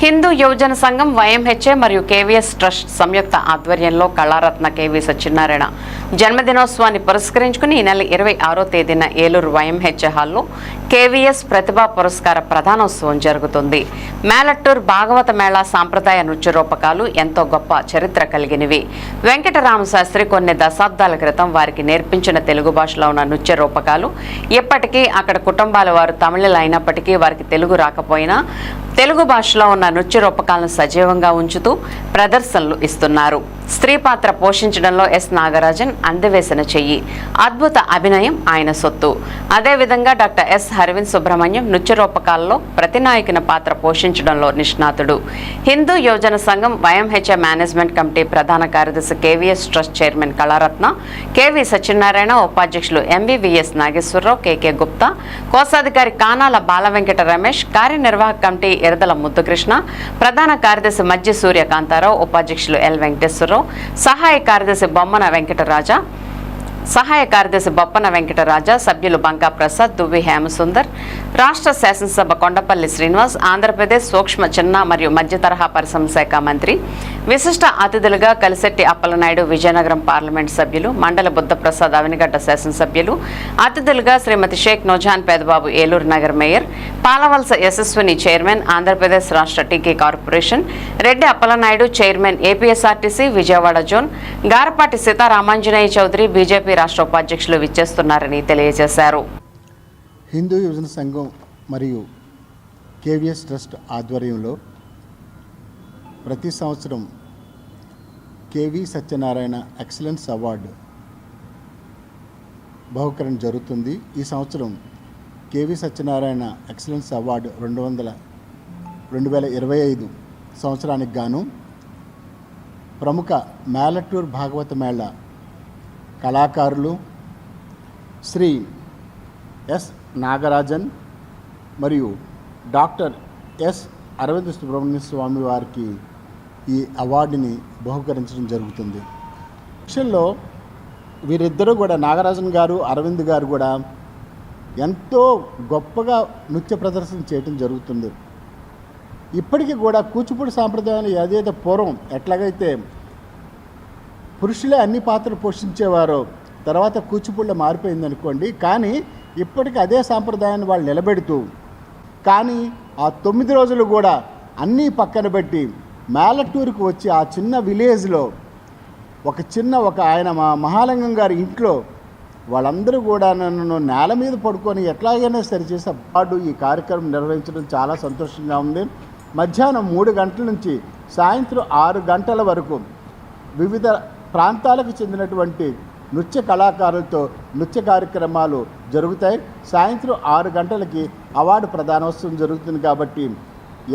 హిందూ యువజన సంఘం వైఎంహెచ్ఏ మరియు కేవీఎస్ ట్రస్ట్ సంయుక్త ఆధ్వర్యంలో కళారత్న కేవీ సత్యనారాయణ జన్మదినోత్సవాన్ని పురస్కరించుకుని ఈ నెల ఇరవై ఆరో తేదీన ఏలూరు వైఎంహెచ్ హాల్లో కేవీఎస్ ప్రతిభా పురస్కార ప్రధానోత్సవం జరుగుతుంది. మేలట్టూర్ భాగవత మేళా సాంప్రదాయ నృత్య రూపకాలు ఎంతో గొప్ప చరిత్ర కలిగినవి. వెంకటరామ శాస్త్రి కొన్ని దశాబ్దాల క్రితం వారికి నేర్పించిన తెలుగు భాషలో ఉన్న నృత్య రూపకాలు ఇప్పటికీ అక్కడ కుటుంబాల వారు తమిళలు అయినప్పటికీ వారికి తెలుగు రాకపోయినా తెలుగు భాషలో ఉన్న నృత్య రూపకాలను సజీవంగా ఉంచుతూ ప్రదర్శనలు ఇస్తున్నారు. స్త్రీ పాత్ర పోషించడంలో ఎస్ నాగరాజన్ అందవేసిన చెయ్యి. అద్భుత అభినయం ఆయన సొత్తు. అదేవిధంగా డాక్టర్ ఎస్ హరవింద్ సుబ్రహ్మణ్యం నృత్య రూపకాల్లో ప్రతినాయకుని పాత్ర పోషించడంలో నిష్ణాతుడు. హిందూ యోజన సంఘం వైఎంహెచ్ఏ మేనేజ్మెంట్ కమిటీ ప్రధాన కార్యదర్శి KVS trust chairman Kalaratna KV Satyanarayana ఉపాధ్యక్షులు ఎంబీవీఎస్ నాగేశ్వరరావు కేకే గుప్తా కోశాధికారి కానాల బాల వెంకట రమేష్ కార్యనిర్వాహక కమిటీ ఎరదల ముద్దుకృష్ణ ప్రధాన కార్యదర్శి మధ్య సూర్యకాంతారావు ఉపాధ్యక్షులు ఎల్ వెంకటేశ్వరరావు సహాయ కార్యదర్శి బొమ్మన వెంకటరాజా సహాయ కార్యదర్శి బొప్పన వెంకటరాజా సభ్యులు బంకా ప్రసాద్ దువ్వి హేమసుందర్ రాష్ట్ర శాసనసభ కొండపల్లి శ్రీనివాస్ ఆంధ్రప్రదేశ్ సూక్ష్మ చిన్న మరియు మధ్య తరహా పరిశ్రమ శాఖ మంత్రి విశిష్ట అతిథులుగా కలిసెట్టి అప్పలనాయుడు విజయనగరం పార్లమెంట్ సభ్యులు మండల బుద్ధప్రసాద్ అవినిగడ్డ శాసనసభ్యులు అతిథులుగా శ్రీమతి షేక్ నోజాన్ పేదబాబు ఏలూరు నగర్ మేయర్ పాలవలస యశస్విని చైర్మన్ ఆంధ్రప్రదేశ్ రాష్ట్ర T K corporation Reddy Appalanaidu chairman APSRTC Vijayawada zone Garapati Sitaramanjaneya Chowdary BJP రాష్ట్ర ఉపాధ్యక్షులు విచ్చేస్తున్నారని తెలియజేశారు. హిందూ యువజన సంఘం మరియు కేవీఎస్ ట్రస్ట్ ఆధ్వర్యంలో ప్రతి సంవత్సరం K V Satyanarayana excellence award బహుకరణ జరుగుతుంది. ఈ సంవత్సరం కేవీ సత్యనారాయణ ఎక్సలెన్స్ అవార్డు రెండు వందల రెండు వేల ఇరవై ఐదు సంవత్సరానికి గాను ప్రముఖ మేలట్టూర్ భాగవత మేళ కళాకారులు శ్రీ ఎస్ నాగరాజన్ మరియు డాక్టర్ ఎస్ అరవింద సుబ్రహ్మణ్య స్వామి వారికి ఈ అవార్డుని బహుకరించడం జరుగుతుంది. విషయంలో వీరిద్దరూ కూడా నాగరాజన్ గారు అరవింద్ గారు కూడా ఎంతో గొప్పగా నృత్య ప్రదర్శన చేయటం జరుగుతుంది. ఇప్పటికీ కూడా కూచిపూడి సాంప్రదాయాన్ని ఏదైతే పూర్వం ఎట్లాగైతే పురుషులే అన్ని పాత్రలు పోషించేవారు తర్వాత కూచిపూడిలో మారిపోయింది అనుకోండి కానీ ఇప్పటికీ అదే సాంప్రదాయాన్ని వాళ్ళు నిలబెడుతూ కానీ ఆ తొమ్మిది రోజులు కూడా అన్నీ పక్కన పెట్టి మేలటూరుకు వచ్చి ఆ చిన్న విలేజ్లో ఒక చిన్న ఒక ఆయన మా మహాలింగం గారి ఇంట్లో వాళ్ళందరూ కూడా నన్ను నేల మీద పడుకొని ఎట్లాగైనా సరిచేసి అబ్బాడు ఈ కార్యక్రమం నిర్వహించడం చాలా సంతోషంగా ఉంది. మధ్యాహ్నం మూడు గంటల నుంచి సాయంత్రం ఆరు గంటల వరకు వివిధ ప్రాంతాలకు చెందినటువంటి నృత్య కళాకారులతో నృత్య కార్యక్రమాలు జరుగుతాయి. సాయంత్రం ఆరు గంటలకి అవార్డు ప్రధానోత్సవం జరుగుతుంది కాబట్టి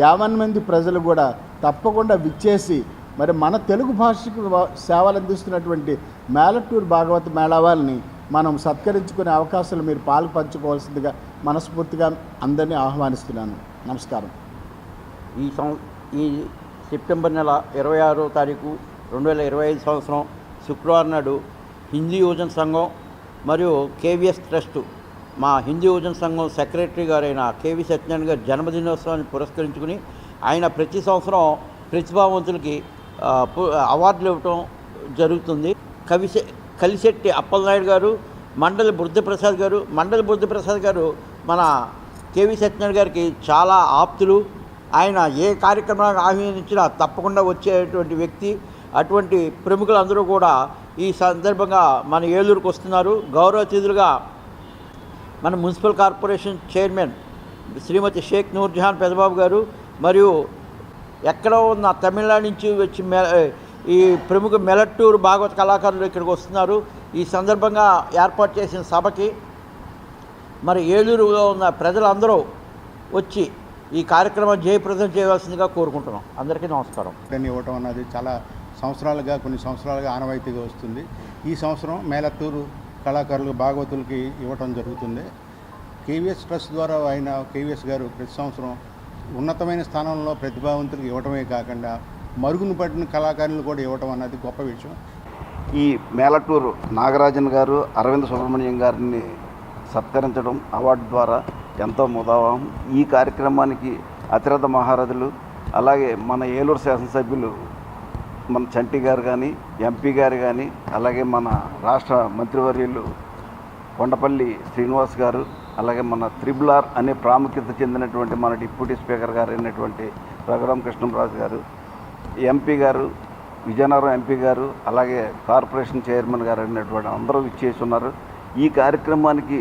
యావన్ మంది ప్రజలు కూడా తప్పకుండా విచ్చేసి మరి మన తెలుగు భాషకు సేవలు అందిస్తున్నటువంటి మేలటూరు భాగవత మేళావాల్ని మనం సత్కరించుకునే అవకాశాలు మీరు పాలు పంచుకోవాల్సిందిగా మనస్ఫూర్తిగా అందరినీ ఆహ్వానిస్తున్నాను. నమస్కారం. ఈ సం ఈ సెప్టెంబర్ నెల ఇరవై ఆరో తారీఖు రెండు వేల ఇరవై ఐదు సంవత్సరం శుక్రవారం నాడు హిందీ యువజన సంఘం మరియు కేవీఎస్ ట్రస్ట్ మా హిందీ యువజన సంఘం సెక్రటరీ గారైన కేవీ సత్యనారాయణ గారి జన్మదినోత్సవాన్ని పురస్కరించుకుని ఆయన ప్రతి సంవత్సరం ప్రతిభావంతులకి అవార్డులు ఇవ్వటం జరుగుతుంది. కవిశె కలిశెట్టి అప్పలనాయుడు గారు మండలి బుద్ధప్రసాద్ గారు మండలి బుద్ధప్రసాద్ గారు మన కేవీ సత్యనారాయణ గారికి చాలా ఆప్తులు. ఆయన ఏ కార్యక్రమానికి ఆహ్వానించినా తప్పకుండా వచ్చేటువంటి వ్యక్తి. అటువంటి ప్రముఖులందరూ కూడా ఈ సందర్భంగా మన ఏలూరుకు వస్తున్నారు. గౌరవ అతిథులుగా మన municipal corporation chairman Shrimati Sheikh Noorjahan Pedababu garu మరియు ఎక్కడో ఉన్న తమిళనాడు నుంచి వచ్చి మె ఈ ప్రముఖ మెలట్టూరు భాగవత కళాకారులు ఇక్కడికి వస్తున్నారు. ఈ సందర్భంగా ఏర్పాటు చేసిన సభకి మరి ఏలూరులో ఉన్న ప్రజలందరూ వచ్చి ఈ కార్యక్రమం జయప్రదం చేయవలసిందిగా కోరుకుంటున్నాం. అందరికీ నమస్కారం. ఇవ్వటం అన్నది చాలా సంవత్సరాలుగా కొన్ని సంవత్సరాలుగా ఆనవాయితీగా వస్తుంది. ఈ సంవత్సరం మేలత్తూరు కళాకారులకు భాగవతులకి ఇవ్వటం జరుగుతుంది. కేవీఎస్ ట్రస్ట్ ద్వారా ఆయన కేవీఎస్ గారు ప్రతి సంవత్సరం ఉన్నతమైన స్థానంలో ప్రతిభావంతులకు ఇవ్వటమే కాకుండా మరుగును పడిన కళాకారులు కూడా ఇవ్వటం అన్నది గొప్ప విషయం. ఈ మేలటూరు నాగరాజన్ గారు అరవింద్ సుబ్రహ్మణ్యం గారిని సత్కరించడం అవార్డు ద్వారా ఎంతో ముదావం ఈ కార్యక్రమానికి అతిరథ మహారథులు అలాగే మన ఏలూరు శాసనసభ్యులు మన చంటి గారు కానీ ఎంపీ గారు కానీ అలాగే మన రాష్ట్ర మంత్రివర్యులు కొండపల్లి శ్రీనివాస్ గారు అలాగే మన త్రిబుల్ ఆర్ అనే ప్రాముఖ్యత చెందినటువంటి మన డిప్యూటీ స్పీకర్ గారు అయినటువంటి రఘురామ కృష్ణరాజు గారు ఎంపీ గారు విజయనగరం ఎంపీ గారు అలాగే కార్పొరేషన్ చైర్మన్ గారు అయినటువంటి అందరూ ఇచ్చేసి ఉన్నారు. ఈ కార్యక్రమానికి